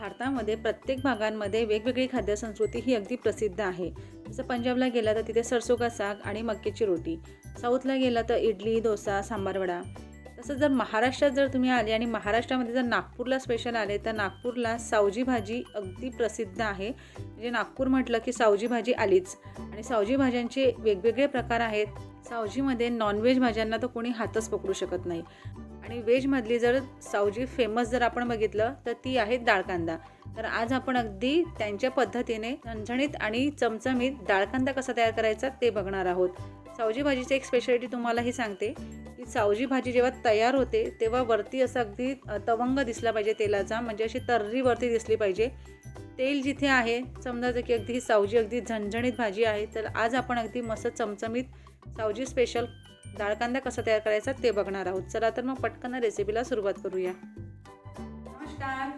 भारतामध्ये प्रत्येक भागांमध्ये वेगवेगळी खाद्यसंस्कृती ही अगदी प्रसिद्ध आहे. जसं पंजाबला गेला तर तिथे सरसो का साग आणि मक्याची रोटी. साऊथला गेला तर इडली डोसा सांबारवडा तसंच जर महाराष्ट्रात जर तुम्ही आले आणि महाराष्ट्रामध्ये जर नागपूरला स्पेशल आले तर नागपूरला सावजी भाजी अगदी प्रसिद्ध आहे. म्हणजे नागपूर म्हटलं की सावजी भाजी आलीच. आणि सावजी भाज्यांचे वेगवेगळे प्रकार आहेत. सावजीमध्ये नॉनव्हेज भाज्यांना तर कोणी हातच पकडू शकत नाही. आणि व्हेजमधली जर सावजी फेमस जर आपण बघितलं तर ती आहे डाळ कांदा. तर आज आपण अगदी त्यांच्या पद्धतीने झणझणीत आणि चमचमीत डाळ कांदा कसा तयार करायचा ते बघणार आहोत. सावजी भाजीची एक स्पेशालिटी तुम्हाला ही सांगते की सावजी भाजी जेव्हा तयार होते तेव्हा वरती असं अगदी तवंग दिसला पाहिजे तेलाचा म्हणजे अशी तर्री वरती दिसली पाहिजे. तेल जिथे आहे समजायचं की अगदी ही सावजी अगदी झणझणीत भाजी आहे तर आज आपण अगदी मस्त चमचमीत सावजी स्पेशल डाळ कांदा कसा तयार करायचा ते बघणार आहोत. चला तर मग पटकन रेसिपीला सुरुवात करूया. नमस्कार.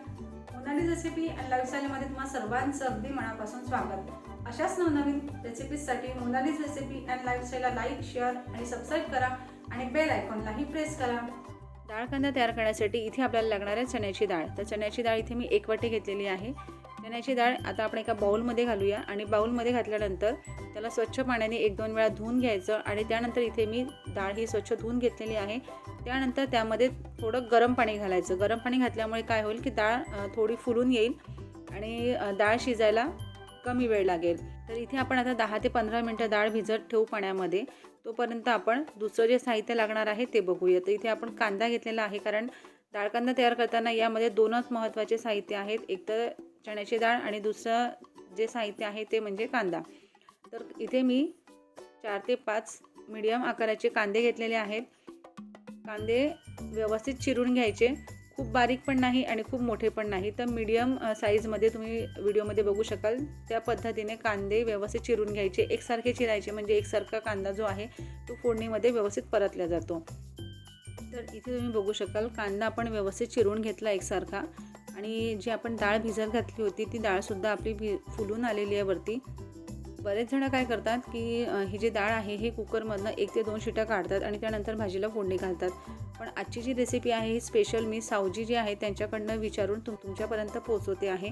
मोनाली रेसिपी आणि लाईफस्टाईलमध्ये तुम्हा सर्वांचं अगदी मनापासून स्वागत. अशाच नवनवीन रेसिपीजसाठी मोनालीज रेसिपी अँड लाईफस्टाईलला लाईक शेअर आणि सबस्क्राईब करा आणि बेल आयकॉनलाही प्रेस करा. डाळ कांदा तयार करण्यासाठी इथे आपल्याला लागणार आहे चण्याची डाळ. तर चण्याची डाळ इथे मी एक वाटी घेतलेली आहे. चण्याची डाळ आता आपण एका बाऊलमध्ये घालूया आणि बाऊलमध्ये घातल्यानंतर त्याला स्वच्छ पाण्याने एक दोन वेळा धुवून घ्यायचं आणि त्यानंतर इथे मी डाळ ही स्वच्छ धुवून घेतलेली आहे. त्यानंतर त्यामध्ये थोडं गरम पाणी घालायचं. गरम पाणी घातल्यामुळे काय होईल की डाळ थोडी फुलून येईल आणि डाळ शिजायला कमी वेळ लागेल. तर इथे आपण आता दहा ते पंधरा मिनटं डाळ भिजत ठेवू पाण्यामध्ये. तोपर्यंत आपण दुसरं जे साहित्य लागणार आहे ते बघूया. तर इथे आपण कांदा घेतलेला आहे कारण डाळ कांदा तयार करताना यामध्ये दोनच महत्त्वाचे साहित्य आहेत. एक तर चण्याची डाळ आणि दुसरं जे साहित्य आहे ते म्हणजे कांदा. तर इथे मी चार ते पाच मीडियम आकाराचे कांदे घेतलेले आहेत. कांदे व्यवस्थित चिरून घ्यायचे. खूप बारीक पण नाही आणि खूप मोठे पण नाही. तर मीडियम साईजमध्ये तुम्ही व्हिडिओमध्ये बघू शकाल. त्या पद्धतीने कांदे व्यवस्थित चिरून घ्यायचे. एकसारखे चिरायचे म्हणजे एकसारखा कांदा जो आहे तो फोडणीमध्ये व्यवस्थित परतला जातो. तर इथे तुम्ही बघू शकाल कांदा आपण व्यवस्थित चिरून घेतला एकसारखा. आणि जी आपण डाळ भिजत घातली होती ती डाळसुद्धा आपली भि फुलून आलेली आहे वरती. बरेच जण काय करतात की ही जी डाळ आहे हे कुकरमधनं एक ते दोन शिट्या काढतात आणि त्यानंतर भाजीला फोडणी घालतात. पण आजची जी रेसिपी आहे ही स्पेशल मी सावजी जी आहे त्यांच्याकडनं विचारून तुम तुमच्यापर्यंत पोचवते आहे.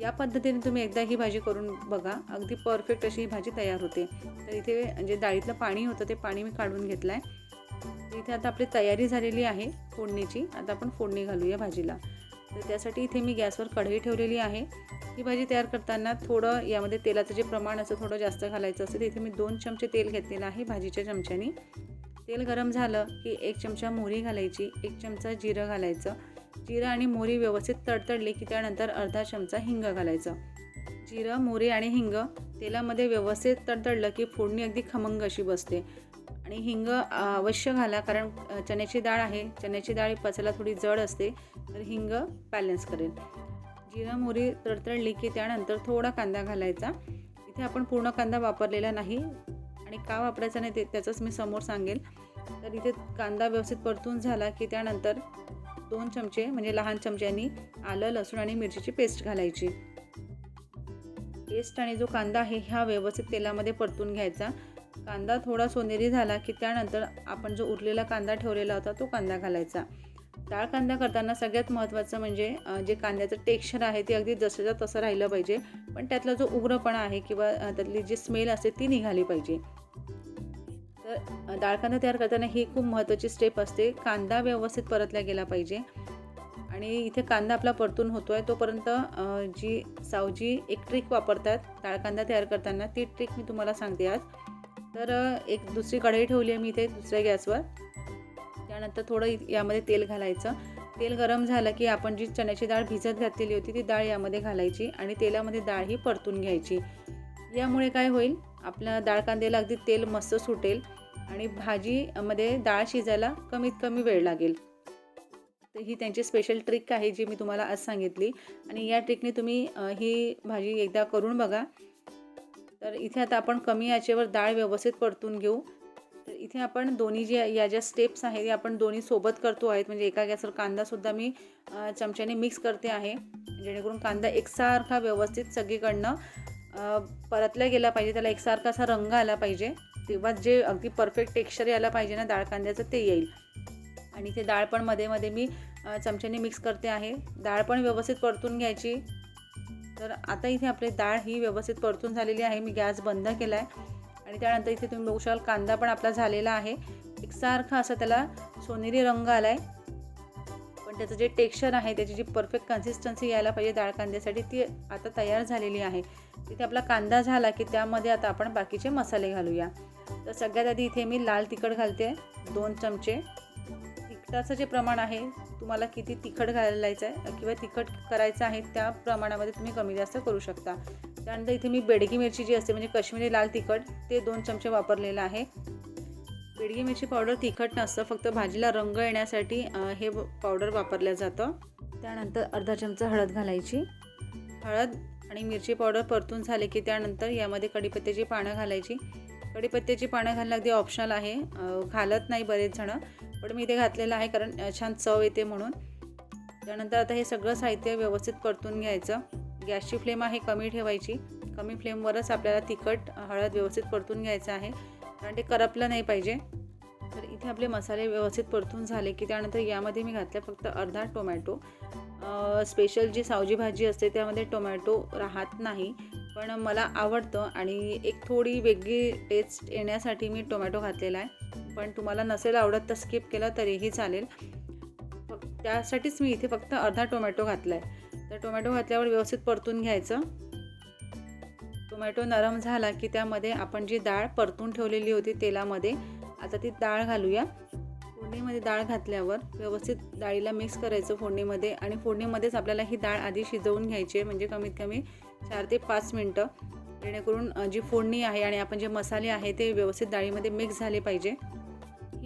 या पद्धतीने तुम्ही एकदा ही भाजी करून बघा. अगदी परफेक्ट अशी ही भाजी तयार होते. तर इथे जे डाळीतलं पाणी होतं ते पाणी मी काढून घेतलं आहे इथे आता आपली तयारी झालेली आहे फोडणीची. आता आपण फोडणी घालूया भाजीला. तर त्यासाठी इथे मी गॅसवर कढई ठेवलेली आहे. ही भाजी तयार करताना थोडं यामध्ये तेलाचं जे प्रमाण असं थोडं जास्त घालायचं असतं इथे मी दोन चमचे तेल घेतलेलं आहे भाजीच्या चमच्यानी. तेल गरम झालं की एक चमचा मोहरी घालायची एक चमचा जिरं घालायचं. जिरं आणि मोहरी व्यवस्थित तडतडली की त्यानंतर अर्धा चमचा हिंग घालायचं. जिरं मोहरी आणि हिंग तेलामध्ये व्यवस्थित तडतडलं की फोडणी अगदी खमंग अशी बसते. आणि हिंग अवश्य घाला कारण चण्याची डाळ आहे. चण्याची डाळ पचायला थोडी जड असते तर हिंग बॅलन्स करेल. जिरा मोहरी तडतडली की त्यानंतर थोडा कांदा घालायचा. इथे आपण पूर्ण कांदा वापरलेला नाही आणि का वापरायचा नाही ते त्याचंच मी समोर सांगेल. तर इथे कांदा व्यवस्थित परतून झाला की त्यानंतर दोन चमचे म्हणजे लहान चमच्यांनी आलं लसूण आणि मिरचीची पेस्ट घालायची. पेस्ट आणि जो कांदा आहे हा व्यवस्थित तेलामध्ये परतून घ्यायचा. कांदा थोडा सोनेरी झाला की त्यानंतर आपण जो उरलेला कांदा ठेवलेला होता तो कांदा घालायचा. डाळ कांदा करताना सगळ्यात महत्त्वाचं म्हणजे जे कांद्याचं टेक्स्चर आहे ते अगदी जसंच्या तसं राहिलं पाहिजे. पण त्यातला जो उग्रपणा आहे किंवा त्यातली जी स्मेल असते ती निघाली पाहिजे. तर डाळ कांदा तयार करताना ही खूप महत्त्वाची स्टेप असते. कांदा व्यवस्थित परतला गेला पाहिजे. आणि इथे कांदा आपला परतून होतो आहे तोपर्यंत जी सावजी एक ट्रिक वापरतात डाळ कांदा तयार करताना ती ट्रिक मी तुम्हाला सांगते आज. तर एक दुसरी कढई ठेवली आहे मी इथे दुसऱ्या गॅसवर. त्यानंतर थोडं यामध्ये तेल घालायचं. तेल गरम झालं की आपण जी चण्याची डाळ भिजत घातलेली होती ती डाळ यामध्ये घालायची आणि तेलामध्ये डाळ ही परतून घ्यायची. यामुळे काय होईल? आपल्या डाळ कांद्याला अगदी तेल मस्त सुटेल आणि भाजीमध्ये डाळ शिजायला कमीत कमी वेळ लागेल. तर ही त्यांची स्पेशल ट्रिक आहे जी मी तुम्हाला आज सांगितली. आणि या ट्रिकने तुम्ही ही भाजी एकदा करून बघा. तर इथे आता आपण कमी याचेवर डाळ व्यवस्थित परतून घेऊ. तर इथे आपण दोन्ही जे या ज्या स्टेप्स आहेत या आपण दोन्ही सोबत करतो आहेत. म्हणजे एका गॅसवर कांदासुद्धा मी चमच्याने मिक्स करते आहे. जेणेकरून कांदा एकसारखा व्यवस्थित सगळीकडनं परतला गेला पाहिजे. त्याला एकसारखा असा रंग आला पाहिजे. तेव्हा जे अगदी परफेक्ट टेक्स्चर यायला पाहिजे ना डाळ कांद्याचं ते येईल. आणि ते डाळ पण मध्ये मध्ये मी चमच्याने मिक्स करते आहे. डाळ पण व्यवस्थित परतून घ्यायची. तर आता इथे आपली डाळ ही व्यवस्थित परतून झालेली आहे. मी गॅस बंद केला आहे आणि त्यानंतर इथे तुम्ही बघू शकाल कांदा पण आपला झालेला आहे. एकसारखा असा त्याला सोनेरी रंग आला आहे पण त्याचं जे टेक्स्चर आहे त्याची जी परफेक्ट कन्सिस्टन्सी यायला पाहिजे डाळ कांद्यासाठी ती आता तयार झालेली आहे. तिथे आपला कांदा झाला की त्यामध्ये आता आपण बाकीचे मसाले घालूया. तर सगळ्यात आधी इथे मी लाल तिखट घालते दोन चमचे. तिखटाचं जे प्रमाण आहे तुम्हाला किती तिखट घालायचं आहे किंवा तिखट करायचं आहे त्या प्रमाणामध्ये तुम्ही कमी जास्त करू शकता. त्यानंतर इथे मी बेडगी मिरची जी असते म्हणजे काश्मीरी लाल तिखट ते दोन चमचे वापरलेलं आहे. बेडगी मिरची पावडर तिखट नसतं फक्त भाजीला रंग येण्यासाठी हे पावडर वापरलं जातं. त्यानंतर अर्धा चमचा हळद घालायची. हळद आणि मिरची पावडर परतून झाले की त्यानंतर यामध्ये कढीपत्त्याची पानं घालायची. कढीपत्त्याची पानं घालणं अगदी ऑप्शनल आहे. घालत नाही बरेच जणं. पण मी इथे घातलेलं आहे कारण छान चव येते म्हणून. त्यानंतर आता हे सगळं साहित्य व्यवस्थित परतून घ्यायचं. गॅसची फ्लेम आहे कमी ठेवायची. कमी फ्लेमवरच आपल्याला तिखट हळद व्यवस्थित परतून घ्यायचं आहे. कारण ते करपलं नाही पाहिजे. तर इथे आपले मसाले व्यवस्थित परतून झाले की त्यानंतर यामध्ये मी घातले फक्त अर्धा टोमॅटो. स्पेशल जी सावजी भाजी असते त्यामध्ये टोमॅटो राहत नाही. पण मला आवडतं आणि एक थोडी वेगळी टेस्ट येण्यासाठी मी टोमॅटो घातलेला आहे. पण तुम्हाला नसेल आवडत तर स्किप केलं तरीही चालेल. फक्त त्यासाठीच मी इथे फक्त अर्धा टोमॅटो घातला आहे तर टोमॅटो घातल्यावर व्यवस्थित परतून घ्यायचं. टोमॅटो नरम झाला की त्यामध्ये आपण जी डाळ परतून ठेवलेली होती तेलामध्ये आता ती डाळ घालूया. फोडणीमध्ये डाळ घातल्यावर व्यवस्थित डाळीला मिक्स करायचं फोडणीमध्ये आणि फोडणीमध्येच आपल्याला ही डाळ आधी शिजवून घ्यायची आहे म्हणजे कमीत कमी चार ते पाच मिनटं. जेणेकरून जी फोडणी आहे आणि आपण जे मसाले आहे ते व्यवस्थित डाळीमध्ये मिक्स झाले पाहिजे.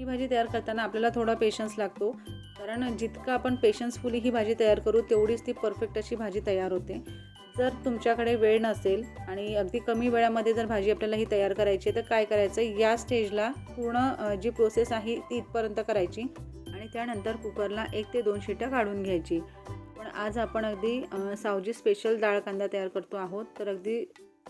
ही भाजी तयार करताना आपल्याला थोडा पेशन्स लागतो. कारण जितकं आपण पेशन्सफुली ही भाजी तयार करू तेवढीच ती परफेक्ट अशी भाजी तयार होते. जर तुमच्याकडे वेळ नसेल आणि अगदी कमी वेळामध्ये जर भाजी आपल्याला ही तयार करायची आहे तर काय करायचं? या स्टेजला पूर्ण जी प्रोसेस आहे ती इथपर्यंत करायची आणि त्यानंतर कुकरला एक ते दोन शिट्या काढून घ्यायची. पण आज आपण अगदी सावजी स्पेशल डाळ कांदा तयार करतो आहोत. तर अगदी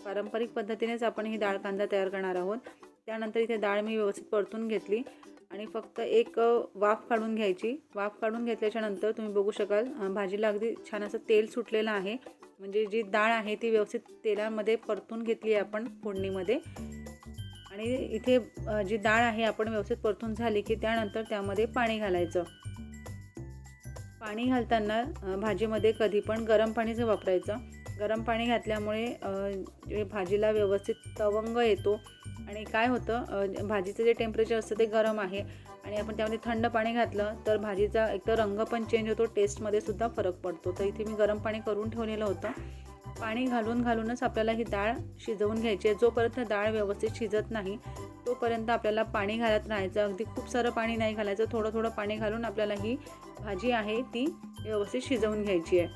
पारंपरिक पद्धतीनेच आपण ही डाळ कांदा तयार करणार आहोत. त्यानंतर इथे डाळ मी व्यवस्थित परतून घेतली. आणि फक्त एक वाफ काढून घ्यायची. वाफ काढून घेतल्याच्या नंतर तुम्ही बघू शकाल भाजीला अगदी छान असं तेल सुटलेलं आहे. म्हणजे जी डाळ आहे ती व्यवस्थित तेलामध्ये परतून घेतली आहे आपण फोडणीमध्ये. आणि इथे जी डाळ आहे आपण व्यवस्थित परतून झाली की त्यानंतर त्यामध्ये पाणी घालायचं. पाणी घालताना भाजीमध्ये कधी पण गरम पाणीच वापरायचं गरम पाणी घातल्यामुळे भाजीला व्यवस्थित तवंग येतो आणि काय होतं भाजीचं जे टेम्परेचर असतं ते गरम आहे आणि आपण त्यामध्ये थंड पाणी घातलं तर भाजीचा एक तर रंग पण चेंज होतो टेस्टमध्ये सुद्धा फरक पडतो. तर इथे मी गरम पाणी करून ठेवलेलं होतं. पाणी घालून घालूनच आपल्याला ही डाळ शिजवून घ्यायची आहे. जोपर्यंत डाळ व्यवस्थित शिजत नाही तोपर्यंत आपल्याला पाणी घालत राहायचं. अगदी खूप सारं पाणी नाही घालायचं. थोडं थोडं पाणी घालून आपल्याला ही भाजी आहे ती व्यवस्थित शिजवून घ्यायची आहे.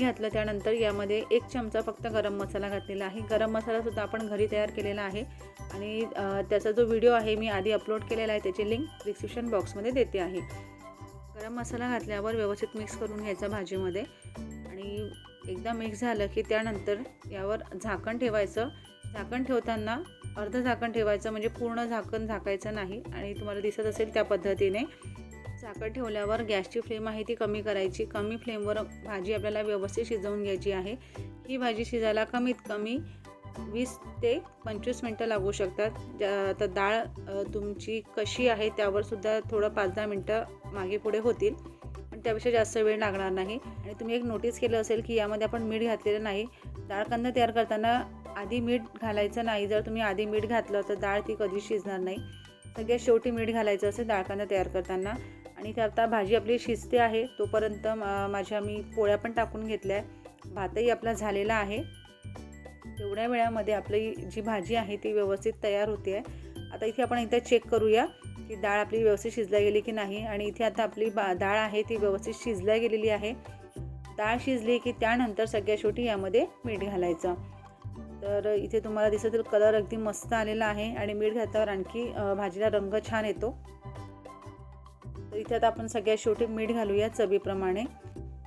घातलं त्यानंतर यामध्ये एक चमचा फक्त गरम मसाला घातलेला आहे. गरम मसालासुद्धा आपण घरी तयार केलेला आहे. आणि त्याचा जो व्हिडिओ आहे मी आधी अपलोड केलेला आहे त्याची लिंक डिस्क्रिप्शन बॉक्समध्ये देते आहे. गरम मसाला घातल्यावर व्यवस्थित मिक्स करून घ्यायचा भाजीमध्ये. आणि एकदा मिक्स झालं की त्यानंतर यावर झाकण ठेवायचं. झाकण ठेवताना अर्ध झाकण ठेवायचं म्हणजे पूर्ण झाकण झाकायचं नाही. आणि तुम्हाला दिसत असेल त्या पद्धतीने. झाकण ठेवल्यावर गॅसची फ्लेम आहे ती कमी करायची. कमी फ्लेमवर भाजी आपल्याला व्यवस्थित शिजवून घ्यायची आहे. ही भाजी शिजायला कमीत कमी वीस ते पंचवीस मिनटं लागू शकतात. ज्या डाळ तुमची कशी आहे त्यावरसुद्धा थोडं पाच दहा मिनटं मागे पुढे होतील. पण त्यापेक्षा जास्त वेळ लागणार नाही. आणि तुम्ही एक नोटीस केलं असेल की यामध्ये आपण मीठ घातलेलं नाही. डाळ कांदा तयार करताना आधी मीठ घालायचं नाही. जर तुम्ही आधी मीठ घातलं तर डाळ ती कधीच शिजणार नाही. सगळ्यात शेवटी मीठ घालायचं असेल डाळ कांदा तयार करताना. आणि ते आता भाजी आपली शिजते आहे तोपर्यंत माझ्या मी पोळ्या पण टाकून घेतल्या आहे भातही आपला झालेला आहे. तेवढ्या वेळामध्ये आपली जी भाजी आहे ती व्यवस्थित तयार होते आहे. आता इथे आपण एकदा चेक करूया की डाळ आपली व्यवस्थित शिजल्या गेली की नाही. आणि इथे आता आपली बा डाळ आहे ती व्यवस्थित शिजल्या गेलेली आहे. डाळ शिजली की त्यानंतर सगळ्या शेवटी यामध्ये मीठ घालायचं. तर इथे तुम्हाला दिसत कलर अगदी मस्त आलेला आहे. आणि मीठ घातल्यावर आणखी भाजीला रंग छान येतो. तर इथे आता आपण सगळ्यात शेवटी मीठ घालूया चवीप्रमाणे.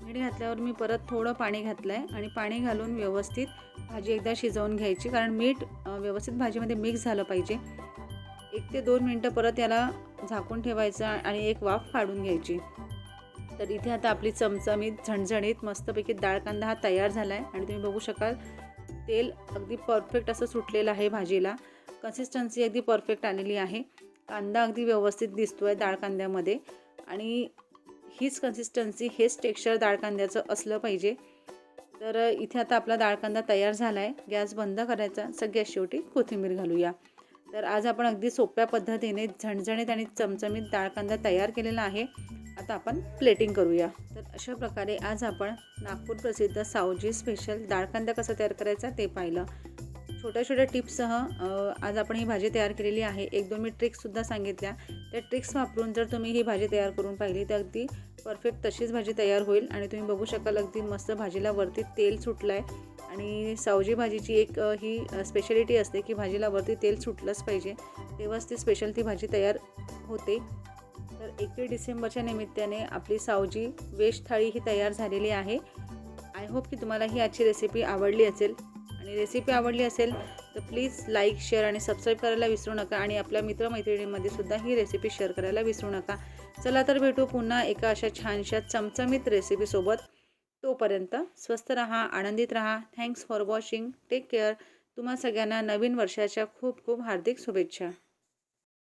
मीठ घातल्यावर मी परत थोडं पाणी घातलं आहे आणि पाणी घालून व्यवस्थित भाजी एकदा शिजवून घ्यायची कारण मीठ व्यवस्थित भाजीमध्ये मिक्स झालं पाहिजे. एक ते दोन मिनटं परत याला झाकून ठेवायचं आणि एक वाफ काढून घ्यायची. तर इथे आता आपली चमचमीत झणझणीत मस्तपैकी डाळ कांदा हा तयार झाला आहे आणि तुम्ही बघू शकाल तेल अगदी परफेक्ट असं सुटलेलं आहे भाजीला. कन्सिस्टन्सी अगदी परफेक्ट आलेली आहे. कांदा अगदी व्यवस्थित दिसतो आहे डाळ कांद्यामध्ये. आणि हीच कन्सिस्टन्सी हेच टेक्स्चर डाळ कांद्याचं असलं पाहिजे. तर इथे आता आपला डाळ कांदा तयार झाला आहे गॅस बंद करायचा. सगळ्यात शेवटी कोथिंबीर घालूया. तर आज आपण अगदी सोप्या पद्धतीने झणझणीत आणि चमचमीत डाळ कांदा तयार केलेला आहे. आता आपण प्लेटिंग करूया. तर अशा प्रकारे आज आपण नागपूर प्रसिद्ध सावजी स्पेशल डाळ कांदा कसा तयार करायचा ते पाहिलं. छोट्या छोट्या टिप्ससह आज आपण ही भाजी तयार केलेली आहे. एक दोन मी ट्रिक्ससुद्धा सांगितल्या. त्या ट्रिक्स वापरून जर तुम्ही ही भाजी तयार करून पाहिली तर अगदी परफेक्ट तशीच भाजी तयार होईल. आणि तुम्ही बघू शकाल अगदी मस्त भाजीला वरती तेल सुटलं आहे आणि सावजी भाजीची एक ही स्पेशालिटी असते की भाजीला वरती तेल सुटलंच पाहिजे. तेव्हाच ती स्पेशल ती भाजी तयार होते. तर एकवीस डिसेंबरच्या निमित्ताने आपली सावजी वेश थाळी ही तयार झालेली आहे. आय होप की तुम्हाला ही आजची रेसिपी आवडली असेल. आणि रेसिपी आवडली असेल तर प्लीज लाईक शेअर आणि सबस्क्राईब करायला विसरू नका आणि आपल्या मित्रमैत्रिणींमध्ये सुद्धा ही रेसिपी शेअर करायला विसरू नका. चला तर भेटू पुन्हा एका अशा छानशा चमचमीत रेसिपीसोबत तोपर्यंत स्वस्त रहा आनंदित रहा. Thanks for watching take care तुम्हा सगळ्यांना नवीन वर्षाच्या खूप खूप हार्दिक शुभेच्छा.